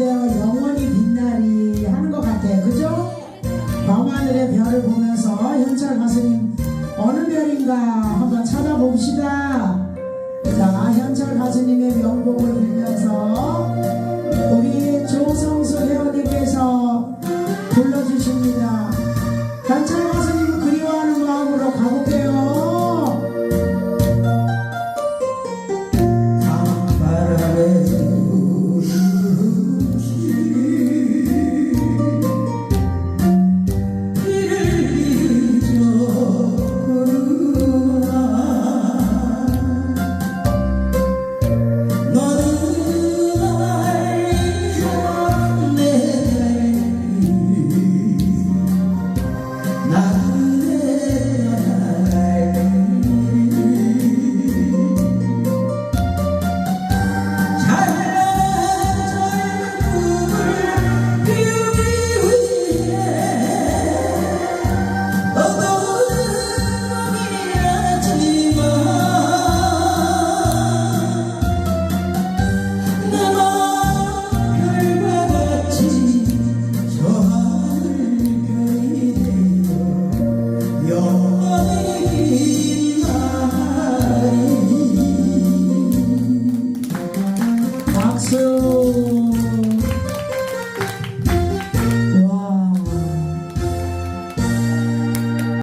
되어 영원히 빛나리 하는 것 같아요. 그죠? 밤하늘의 별을 보면서 현철 가수님 어느 별인가 한번 찾아봅시다. 자, 현철 가수님의 명곡을 빌면서 우리 조성수 회원님께서 불러주십니다. 현철